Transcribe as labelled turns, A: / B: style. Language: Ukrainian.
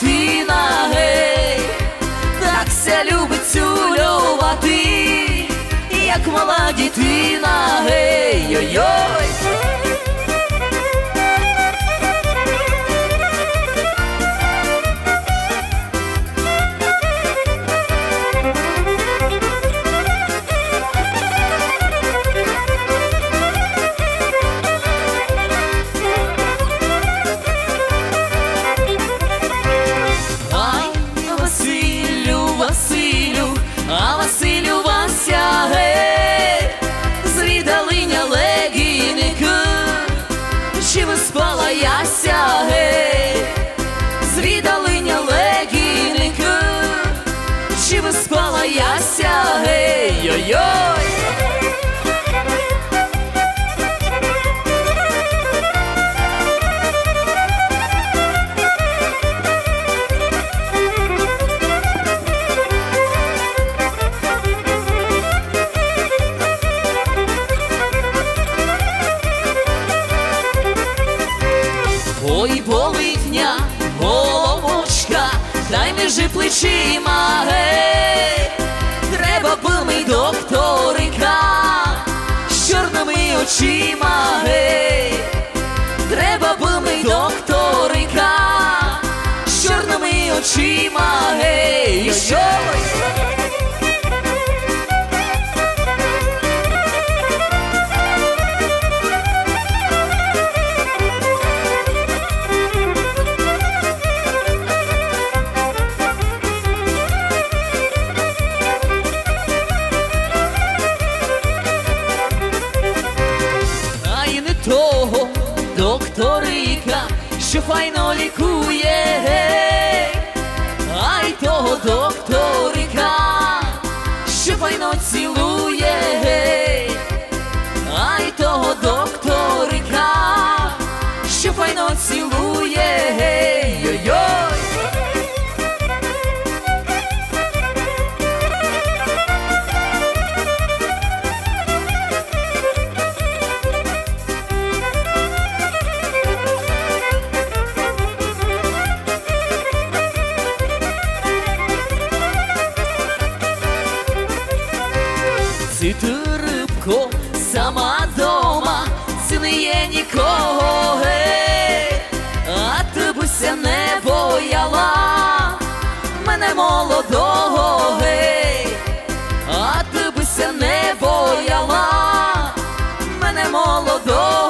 A: дитина, гей, так ся любить цюлювати, як мала дитина, гей, йой-йой. Виспала яся, гей, йой-йой. Ой, болитня, головочка, дай межи плечима, гей, треба би ми докторика з чорними очима, гей, треба би ми докторика з чорними очима, гей, докторика, що файно лікує, ай того докторика, що файно цілує, ай того докторика, що файно цілує, Си ти рибко, сама дома, си не є нікого, гей, а ти бися не бояла мене молодого, гей, а ти бися не бояла мене молодого.